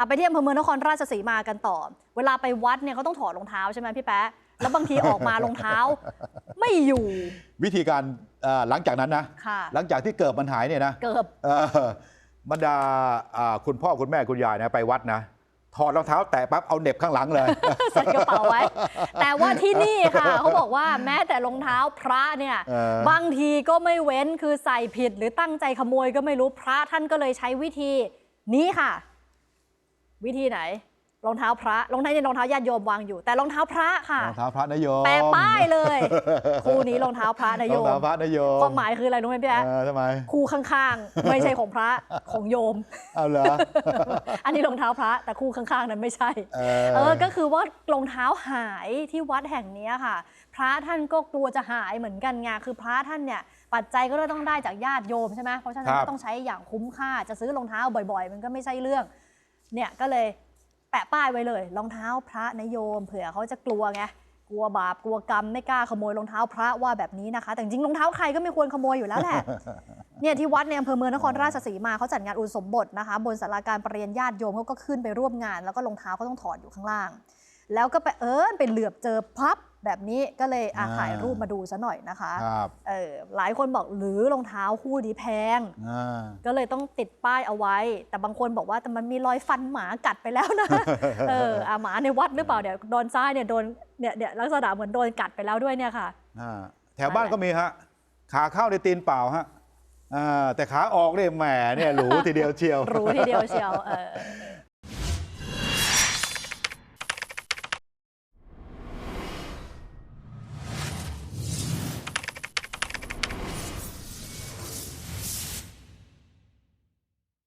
อะไปที่อำเภอเมืองนครราชสีมากันต่อ เวลาไปวัดเนี่ยเขาต้องถอดรองเท้าใช่ไหมพี่แป๊ะ แล้วบางทีออกมารองเท้า ไม่อยู่ วิธีการเอ่อหลังจากนั้นนะ ค่ะ หลังจากที่เกิดมันหายเนี่ยนะเกือบ เอ่อบรรดาอ่าคุณพ่อคุณแม่คุณยายนะไปวัดนะ ถอดรองเท้าแตะปั๊บเอาเหน็บข้างหลังเลย ใส่กระเป๋าไว้ แต่ว่าที่นี่ค่ะ เขาบอกว่าแม้แต่รองเท้าพระเนี่ย เออ บางทีก็ไม่เว้นคือใส่ผิดหรือตั้งใจขโมยก็ไม่รู้พระท่านก็เลยใช้วิธีนี้ค่ะ วิธีไหนรองเท้าพระรองเท้าเนี่ยรองเท้าญาติโยมวางอยู่ แต่รองเท้าพระค่ะรองเท้าพระนโยมแปะป้ายเลยคู่นี้รองเท้าพระนโยรองมเท้าพระนโยมความหมายคืออะไรรู้ไหมพี่แอ๊ะเออทำไมคู่ข้างๆ ไม่ใช่ของพระของโยมเอาเหรออันนี้รองเท้าพระแต่คู่ข้างๆนั้นไม่ใช่เอเออก็คือว่ารองเท้าหายที่วัดแห่งเนี้ยค่ะ พระท่านก็กลัวจะหายเหมือนกันไงคือพระท่านเนี่ยปัจจัยก็ต้องได้จากญาติโยมใช่ไหมเพราะฉะนั้นก็ต้องใช้อย่างคุ้มค่าจะซื้อรองเท้าบ่อย ๆ มันก็ไม่ใช่เรื่อง เนี่ยก็เลยแปะป้ายไว้เลยรองเท้าพระนโยมเผื่อเขาจะกลัวไงกลัวบาปกลัวกรรมไม่กล้าขโมยรองเท้าพระว่าแบบนี้นะคะ แต่จริงๆรองเท้าใครก็ไม่ควรขโมยอยู่แล้วแหละเนี่ยที่วัดในอำเภอเมืองนครราชสีมาเขาจัดงานอุปสมบทนะคะ บนศาลาการประเรียนญาติโยมเขาก็ขึ้นไปร่วมงาน แล้วก็รองเท้าก็ต้องถอดอยู่ข้างล่าง แล้วก็ไปเอิญไปเหลือบเจอพับแบบนี้ก็เลยอะอ่าถ่ายรูปมาดูซะหน่อยนะคะครับเออหลายคนบอกหรือรองเท้าคู่นี้แพงอ่าก็เลยต้องติดป้ายเอาไว้ แต่บางคนบอกว่าแต่มันมีรอยฟันหมากัดไปแล้วนะ เอออาหมาในวัดหรือเปล่าเดี๋ยวโดนซ้ายเนี่ยโดนเนี่ยเนี่ยลักษณะเหมือนโดนกัดไปแล้วด้วยเนี่ยค่ะอ่าแถวบ้านก็มีฮะขาเข้าในตีนเปล่าฮะอ่าแต่ขาออกเนี่ยแหมเนี่ยหรูทีเดียวเชียวรู้ทีเดียวเชียวเออ